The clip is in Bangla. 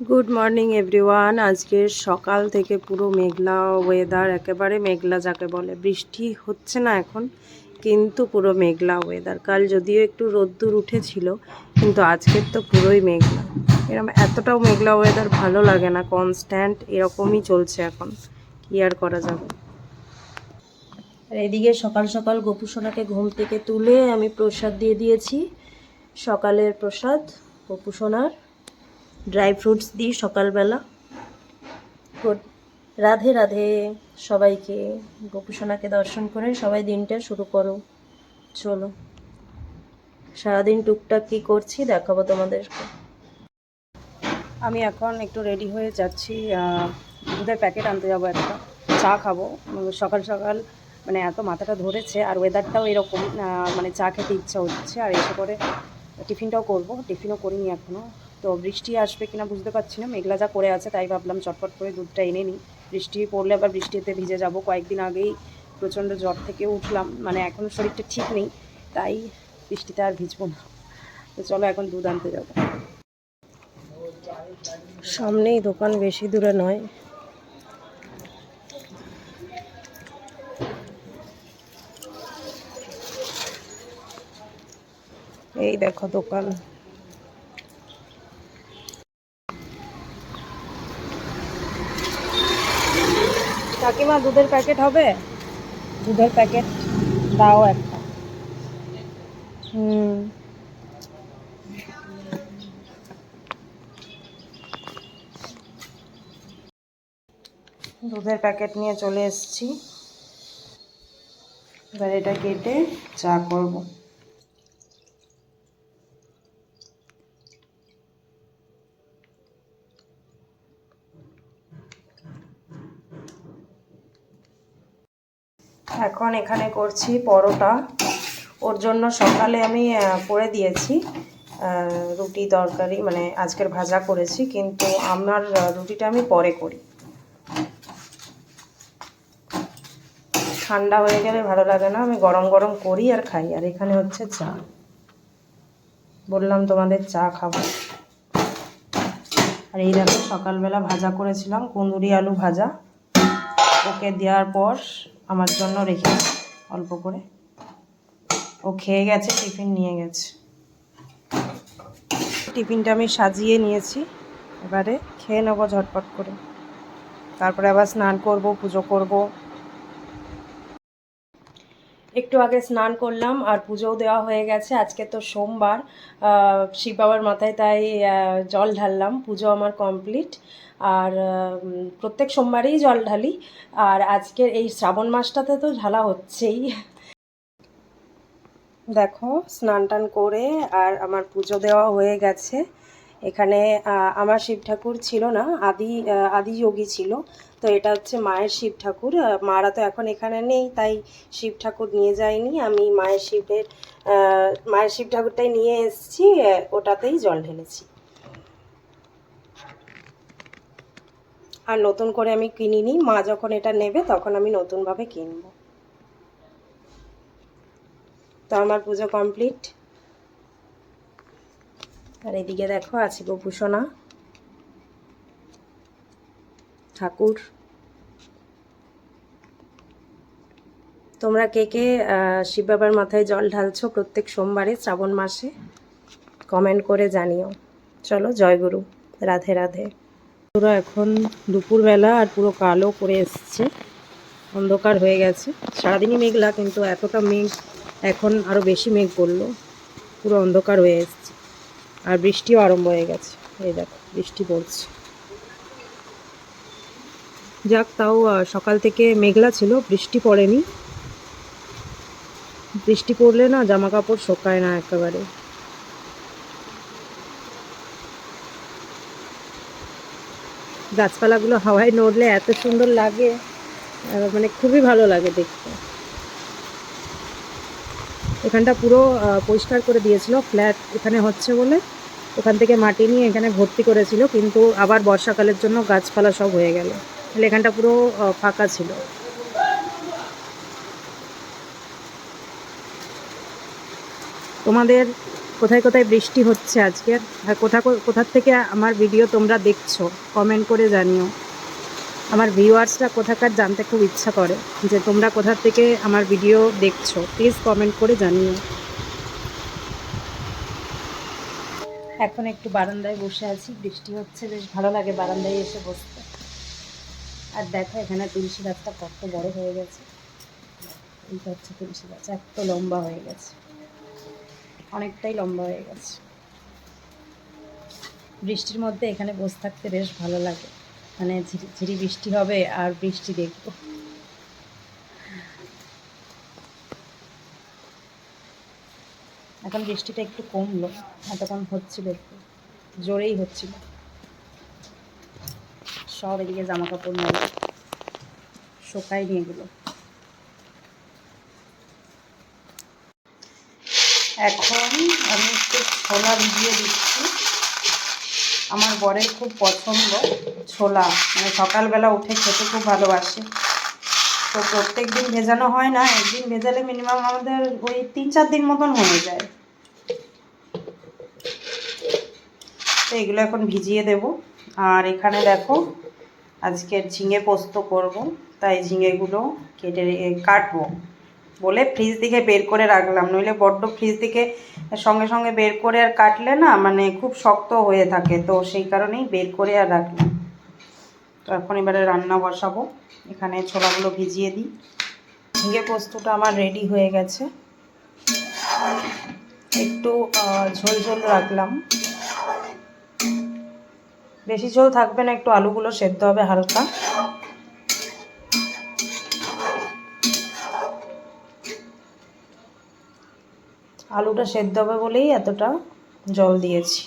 গুড মর্নিং এভরিওয়ান আজকে সকাল থেকে পুরো মেঘলা ওয়েদার একেবারে মেঘলা যাকে বলে। বৃষ্টি হচ্ছে না এখন, কিন্তু পুরো মেঘলা ওয়েদার কাল যদিও একটু রোদ্দুর উঠেছিল, কিন্তু আজকের তো পুরোই মেঘলা। এরকম এতটাও মেঘলা ওয়েদার ভালো লাগে না কনস্ট্যান্ট এরকমই চলছে এখন। কি আর করা যাবে? আর এদিকে সকাল সকাল গোপুসোনাকে ঘুম থেকে তুলে আমি প্রসাদ দিয়ে দিয়েছি। সকালের প্রসাদ গোপুসোনার ড্রাই ফ্রুটস দিই সকালবেলা। গুড। রাধে রাধে সবাইকে। গোপুসোনাকে দর্শন করে সবাই দিনটা শুরু করো। চলো। সারাদিন টুকটাক কী করছি দেখাবো তোমাদেরকে। আমি এখন একটু রেডি হয়ে যাচ্ছি দুধের প্যাকেট আনতে যাব একটা। চা খাব। সকাল সকাল মানে এত মাথাটা ধরেছে আর ওয়েদারটাও এরকম মানে চা খেতে ইচ্ছা হচ্ছে। আর এসে পরে টিফিনটাও করব। টিফিনও করিনি এখনও তো বৃষ্টি আসবে কিনা বুঝতে পারছি না। মেঘলা যা করে আছে তাই ভাবলাম চটপট করে দুধটা এনে নিই। বৃষ্টি পড়লে আবার বৃষ্টিতে ভিজে যাব। কয়েকদিন আগেই প্রচণ্ড জ্বর থেকে উঠলাম। মানে এখনও শরীরটা ঠিক নেই, তাই বৃষ্টিতে আর ভিজবো না। তো চলো এখন দুধ আনতে যাব। সামনেই দোকান, বেশি দূরে নয়। এই দেখো দোকান। কাকিমা দুধের প্যাকেট হবে? দুধের প্যাকেট দাও একটা। হুম। দুধের প্যাকেট নিয়ে চলে এসেছি। এবার এটা কেটে চা করব। এখন এখানে করছি পরোটা। ওর জন্য সকালে আমি করে দিয়েছি রুটি তরকারি মানে আজকের ভাজা করেছি, কিন্তু আমার রুটিটা আমি পরে করি। ঠান্ডা হয়ে গেলে ভালো লাগে না, আমি গরম গরম করি আর খাই। আর এখানে হচ্ছে চা। বললাম তোমাদের চা খাব। আর এই দেখো সকালবেলা ভাজা করেছিলাম, কুন্দুরি আলু ভাজা। ওকে দেওয়ার পর আমার জন্য রেখে অল্প করে। ও খেয়ে গেছে, টিফিন নিয়ে গেছে। টিফিনটা আমি সাজিয়ে নিয়েছি, এবারে খেয়ে নেব ঝটপট করে। তারপরে আবার স্নান করব, পুজো করব। একটু আগে স্নান করলাম আর পুজোও দেওয়া হয়ে গেছে। আজকে তো সোমবার শিব বাবার মাথায় তাই জল ঢাললাম। পুজো আমার কমপ্লিট। আর প্রত্যেক সোমবারেই জল ঢালি। আর আজকের এই শ্রাবণ মাসটাতে তো ঢালা হচ্ছেই। দেখো, স্নান টান করে আর আমার পুজো দেওয়া হয়ে গেছে। এখানে আমার শিব ঠাকুর ছিল না, আদি আদি যোগী ছিল। তো এটা হচ্ছে মায়ের শিব ঠাকুর। মারা তো এখন এখানে নেই, তাই শিব ঠাকুর নিয়ে যায়নি। আমি মায়ের শিবের মায়ের শিব ঠাকুরটাই নিয়ে এসেছি ওটাতেই জল ঢেলেছি। আর নতুন করে আমি কিনিনি, মা যখন এটা নেবে তখন আমি নতুনভাবে কিনবো। তো আমার পুজো কমপ্লিট। আর এদিকে দেখো, আছে গোপুসোনা ঠাকুর। তোমরা কে কে শিব বাবার মাথায় জল ঢালছো প্রত্যেক সোমবারে, শ্রাবণ মাসে? কমেন্ট করে জানিও। চলো জয়গুরু রাধে রাধে। পুরো এখন দুপুরবেলা আর পুরো কালো করে এসছে। অন্ধকার হয়ে গেছে। সারাদিনই মেঘলা, কিন্তু এতটা মেঘ, এখন আরও বেশি মেঘ পড়ল পুরো অন্ধকার হয়ে এসছে। আর বৃষ্টিও আরম্ভ হয়ে গেছে। এই দেখো, বৃষ্টি পড়ছে। যাক, তাও সকাল থেকে মেঘলা ছিল, বৃষ্টি পড়েনি। বৃষ্টি পড়লে না জামা কাপড় শোকায় না একেবারে। গাছপালাগুলো হাওয়ায় নড়লে এত সুন্দর লাগে মানে খুবই ভালো লাগে দেখতে। এখানটা পুরো পরিষ্কার করে দিয়েছিল, ফ্ল্যাট এখানে হচ্ছে বলে। ওখান থেকে মাটি নিয়ে এখানে ভর্তি করেছিল, কিন্তু আবার বর্ষাকালের জন্য গাছপালা সব হয়ে গেল। তাহলে এখানটা পুরো ফাঁকা ছিল। তোমাদের কোথায় কোথায় বৃষ্টি হচ্ছে আজকে? আর কোথা কোথার থেকে আমার ভিডিও তোমরা দেখছ? কমেন্ট করে জানিও। আমার ভিউয়ার্সরা কোথাকার জানতে খুব ইচ্ছা করে যে তোমরা কোথা থেকে আমার ভিডিও দেখছ? প্লিজ কমেন্ট করে জানিও। এখন একটু বারান্দায় বসে আছি, বৃষ্টি হচ্ছে, বেশ ভালো লাগে বারান্দায় এসে বসতে। আর দেখো, এখানে তুলসী গাছটা কত বড় হয়ে গেছে। এইটা হচ্ছে তুলসী গাছ, এত লম্বা হয়ে গেছে। অনেকটাই লম্বা হয়ে গেছে। বৃষ্টির মধ্যে এখানে বসে থাকতে বেশ ভালো লাগে। মানে ঝিরি ঝিরি বৃষ্টি হবে আর বৃষ্টি দেখব। এখন বৃষ্টিটা একটু কমলো এতক্ষণ হচ্ছিল একটু, জোরেই হচ্ছিল। সব এদিকে জামা কাপড় মেলে শোকাই নিয়ে গেলো। এখন আমি একটু ছোলা ভিজিয়ে দিচ্ছি। আমার বরের খুব পছন্দ ছোলা। মানে সকালবেলা উঠে খেতে খুব ভালোবাসে। তো প্রত্যেক দিন ভেজানো হয় না, একদিন ভেজালে মিনিমাম আমাদের ওই তিন চার দিন মতন হয়ে যায়। এগুলো এখন ভিজিয়ে দেব। আর এখানে দেখো, আজকে ঝিঙে পোস্ত করব। তাই ঝিঙেগুলো কেটে কাটবো। বলে ফ্রিজ থেকে বের করে রাখলাম। নইলে বড্ড ফ্রিজ থেকে সঙ্গে সঙ্গে বের করে আর কাটলে না মানে খুব শক্ত হয়ে থাকে। তো সেই কারণেই বের করে আর রাখলাম। তো এখন এবারে রান্না বসাবো। এখানে ছোলাগুলো ভিজিয়ে দিই। ঝিঙে পোস্তটা আমার রেডি হয়ে গেছে। একটু ঝোল ঝোল রাখলাম। বেশি ঝোল থাকবে না, একটু আলুগুলো সেদ্ধ হবে হালকা। আলুটা সেদ্ধ হবে বলেই এতটা জল দিয়েছি।